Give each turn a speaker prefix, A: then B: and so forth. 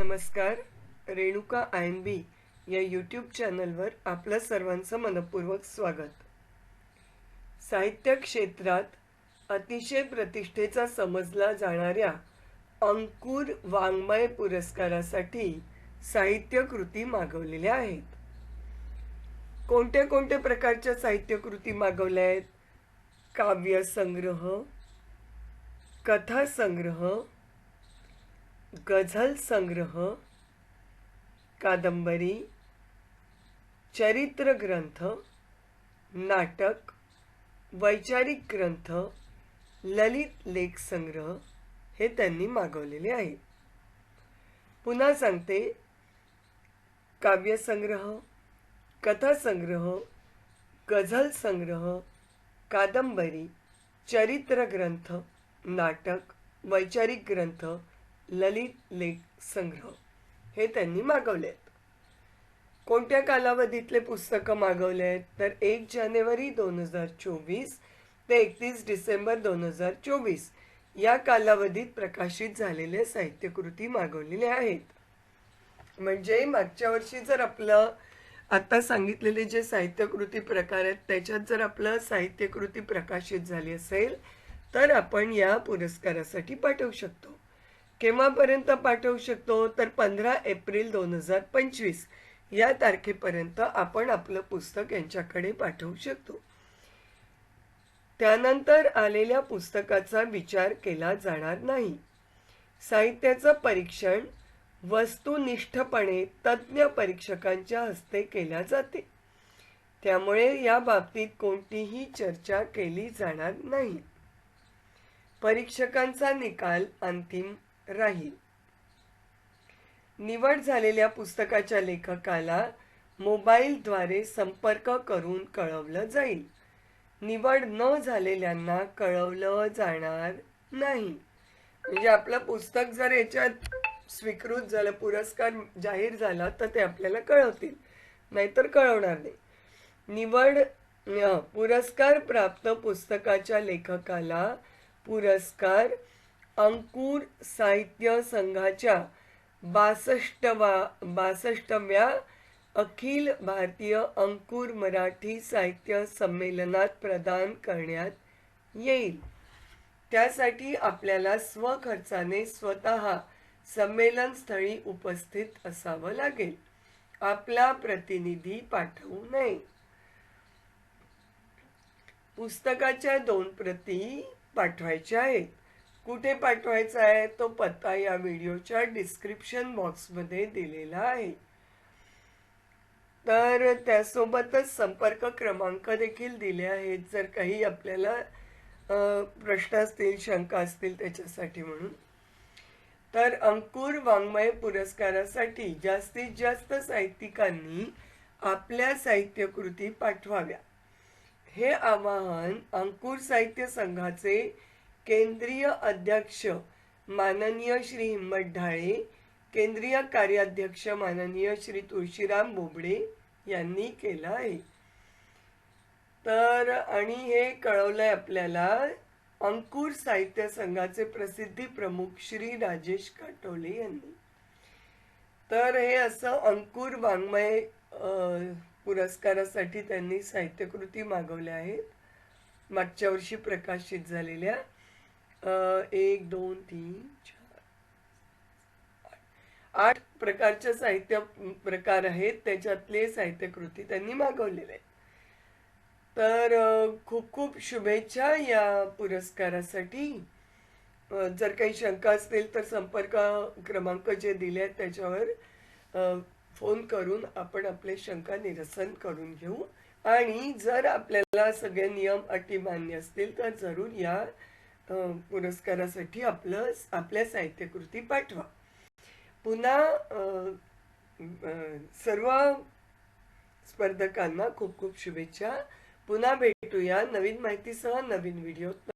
A: नमस्कार Renuka I am बी या YouTube चॅनलवर आपलं सर्वांचं मनपूर्वक स्वागत. साहित्य क्षेत्रात अतिशय प्रतिष्ठेचा समजला जाणाऱ्या अंकुर वाङ्मय पुरस्कारासाठी साहित्य कृती मागवलेल्या आहेत. कोणत्या कोणत्या प्रकारच्या साहित्य कृती मागवल्या आहेत? काव्य संग्रह कथा संग्रह गझल संग्रह कादंबरी चरित्र ग्रंथ नाटक वैचारिक ग्रंथ ललित लेख संग्रह हे त्यांनी मागवलेले आहे. पुन्हा सांगते काव्यसंग्रह कथासंग्रह गझल संग्रह कादंबरी चरित्र ग्रंथ नाटक वैचारिक ग्रंथ ललित लेख संग्रह. हे त्यांनी मागवले आहेत कोणत्या कालावधीतले पुस्तकं मागवले आहेत तर एक जानेवारी दोन हजार चोवीस ते एकतीस डिसेंबर दोन हजार चोवीस या कालावधीत प्रकाशित झालेले साहित्यकृती मागवलेल्या आहेत. म्हणजे मागच्या वर्षी जर आपलं आता सांगितलेले जे साहित्यकृती प्रकार आहेत त्याच्यात जर आपलं साहित्यकृती प्रकाशित झाली असेल तर आपण या पुरस्कारासाठी पाठवू शकतो. केव्हापर्यंत पाठवू शकतो? तर पंधरा एप्रिल दोन हजार पंचवीस या तारखेपर्यंत आपण आपलं पुस्तक यांच्याकडे पाठवू शकतो. त्यानंतर आलेल्या पुस्तकाचा विचार केला जाणार नाही. साहित्याचं परीक्षण वस्तुनिष्ठपणे तज्ज्ञ परीक्षकांच्या हस्ते केल्या जाते. त्यामुळे या बाबतीत कोणतीही चर्चा केली जाणार नाही. परीक्षकांचा निकाल अंतिम राहील. निवड झालेल्या पुस्तकाच्या लेखकाला मोबाईलद्वारे संपर्क करून कळवलं जाईल. निवड न झालेल्यांना कळवलं जाणार नाही. म्हणजे आपलं पुस्तक जर याच्यात स्वीकृत झालं पुरस्कार जाहीर झाला तर ते आपल्याला कळवतील. नाहीतर कळवणार नाही. निवड पुरस्कार प्राप्त पुस्तकाच्या लेखकाला पुरस्कार अंकुर साहित्य संघाच्या बासष्टवा बासष्टव्या अखिल भारतीय अंकुर मराठी साहित्य संमेलनात प्रदान करण्यात येईल. त्यासाठी आपल्याला स्वखर्चाने स्वतः संमेलन स्थळी उपस्थित असावं लागेल. आपला प्रतिनिधी पाठवू नये. पुस्तकाच्या दोन प्रती पाठवायच्या आहेत. कुठे पाठवायचा आहे तो पत्ता या व्हिडिओच्या डिस्क्रिप्शन बॉक्समध्ये दिलेला आहे. तर त्यासोबतच संपर्क क्रमांक देखील दिले आहेत. जर काही आपल्याला प्रश्न असतील शंका असतील त्याच्यासाठी म्हणून. तर अंकुर वाङ्मय पुरस्कारासाठी जास्तीत जास्त साहित्यिकांनी आपल्या साहित्यकृती पाठवाव्या. हे आवाहन अंकुर साहित्य संघाचे केंद्रीय अध्यक्ष माननीय श्री हिम्मत ढाळे केंद्रीय कार्याध्यक्ष माननीय श्री तुळशीराम बोबडे यांनी केलं आहे. तर आणि हे कळवलंय आपल्याला अंकुर साहित्य संघाचे प्रसिद्धी प्रमुख श्री राजेश काटोले यांनी. तर हे असं अंकुर वाङ्मय पुरस्कारासाठी त्यांनी साहित्यकृती मागवल्या आहेत. मागच्या वर्षी प्रकाशित झालेल्या एक दोन तीन चार आठ प्रकारच्या साहित्य प्रकार आहेत. त्याच्यातले साहित्यकृती त्यांनी मागवलेले तर खूप खूप शुभेच्छा या पुरस्कारासाठी. जर काही शंका असतील तर संपर्क क्रमांक जे दिले आहेत त्याच्यावर फोन करून आपण आपले शंका निरसन करून घेऊ. आणि जर आपल्याला सगळे नियम अटी मान्य असतील तर जरूर या पुरस्कारासाठी आपलं आपल्या साहित्यकृती पाठवा. पुन्हा सर्व स्पर्धकांना खूप खूप शुभेच्छा. पुन्हा भेटूया नवीन माहितीसह नवीन व्हिडिओ